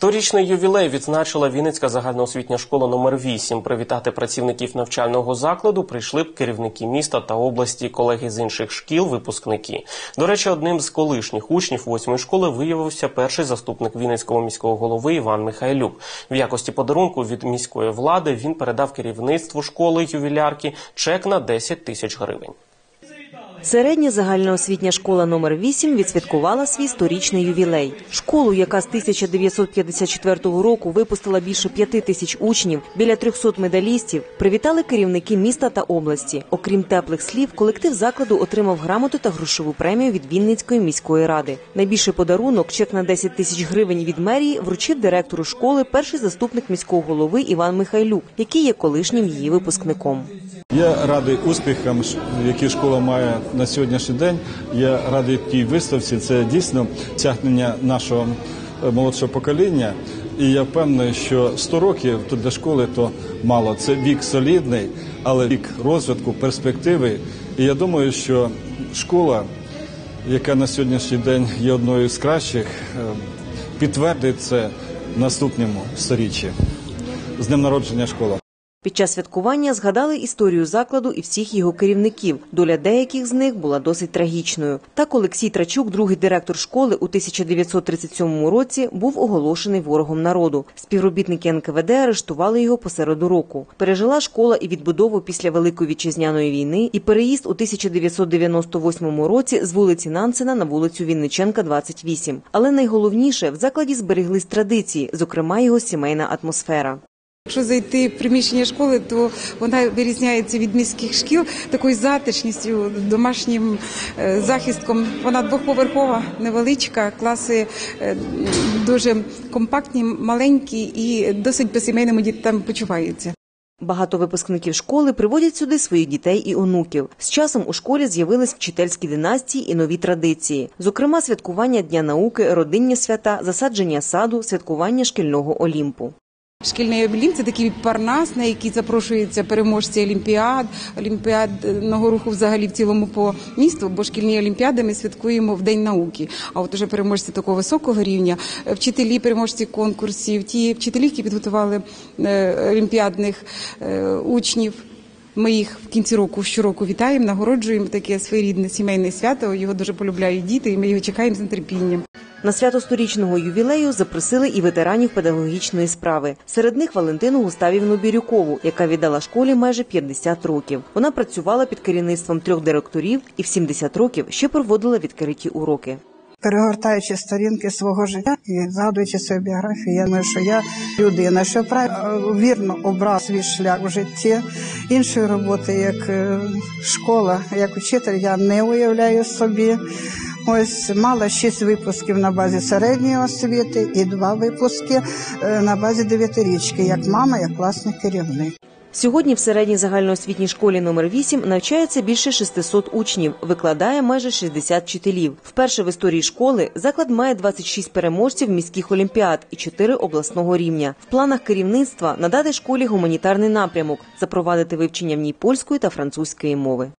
Сторічний ювілей відзначила Вінницька загальноосвітня школа номер 8 Привітати працівників навчального закладу прийшли б керівники міста та області, колеги з інших шкіл, випускники. До речі, одним з колишніх учнів восьмої школи виявився перший заступник Вінницького міського голови Іван Михайлюк. В якості подарунку від міської влади він передав керівництву школи ювілярки чек на 10 тисяч гривень. Середня загальноосвітня школа номер 8 відсвяткувала свій сторічний ювілей. Школу, яка з 1954 року випустила більше п'яти тисяч учнів, біля 300 медалістів, привітали керівники міста та області. Окрім теплих слів, колектив закладу отримав грамоту та грошову премію від Вінницької міської ради. Найбільший подарунок, чек на 10 тисяч гривень від мерії, вручив директору школи перший заступник міського голови Іван Михайлюк, який є колишнім її випускником. Я радий успіхам, які школа має на сьогоднішній день. Я радий тій виставці. Це дійсно тягнення нашого е, молодшого покоління. І я впевнений, що 100 років тут для школи то мало. Це вік солідний, але вік розвитку, перспективи. І я думаю, що школа, яка на сьогоднішній день є одною з кращих, е, підтвердить це наступному сторіччі. З днем народження школа. Під час святкування згадали історію закладу і всіх його керівників. Доля деяких з них була досить трагічною. Так Олексій Трачук, другий директор школи, у 1937 році був оголошений ворогом народу. Співробітники НКВД арештували його посереду року. Пережила школа і відбудову після Великої вітчизняної війни, і переїзд у 1998 році з вулиці Нансена на вулицю Вінниченка, 28. Але найголовніше в закладі збереглись традиції, зокрема його сімейна атмосфера. Якщо зайти в приміщення школи, то вона вирізняється від міських шкіл такою затишністю, домашнім е, захистком. Вона двохповерхова, невеличка, класи е, дуже компактні, маленькі і досить по сімейному дітям почуваються. Багато випускників школи приводять сюди своїх дітей і онуків. З часом у школі з'явились вчительські династії і нові традиції, зокрема, святкування дня науки, родинні свята, засадження саду, святкування шкільного олімпу. Шкільний обілім це такий парнас, на який запрошуються переможці олімпіад, олімпіадного руху взагалі в цілому по місту, бо шкільні олімпіади ми святкуємо в День науки. А от уже переможці такого високого рівня, вчителі, переможці конкурсів, ті вчителі, які підготували е, олімпіадних е, учнів. Ми їх в кінці року щороку вітаємо, нагороджуємо таке своєрідне сімейне свято. Його дуже полюбляють діти, і ми його чекаємо з нетерпінням. На свято сторічного ювілею запросили і ветеранів педагогічної справи. Серед них Валентину Густавівну Бірюкову, яка віддала школі майже 50 років. Вона працювала під керівництвом трьох директорів і в 70 років ще проводила відкриті уроки. Перегортаючи сторінки свого життя і згадуючи свою біографію, я думаю, що я людина, що правильно вірно обрав свій шлях в житті. Іншої роботи, як е, школа, як учитель, я не уявляю собі. Ось мала шість випусків на базі середньої освіти і два випуски е, на базі дев'ятирічки, як мама, як класний керівник. Сьогодні в середній загальноосвітній школі номер 8 навчається більше 600 учнів, викладає майже 60 вчителів. Вперше в історії школи заклад має 26 переможців міських олімпіад і 4 обласного рівня. В планах керівництва надати школі гуманітарний напрямок, запровадити вивчення в ній польської та французької мови.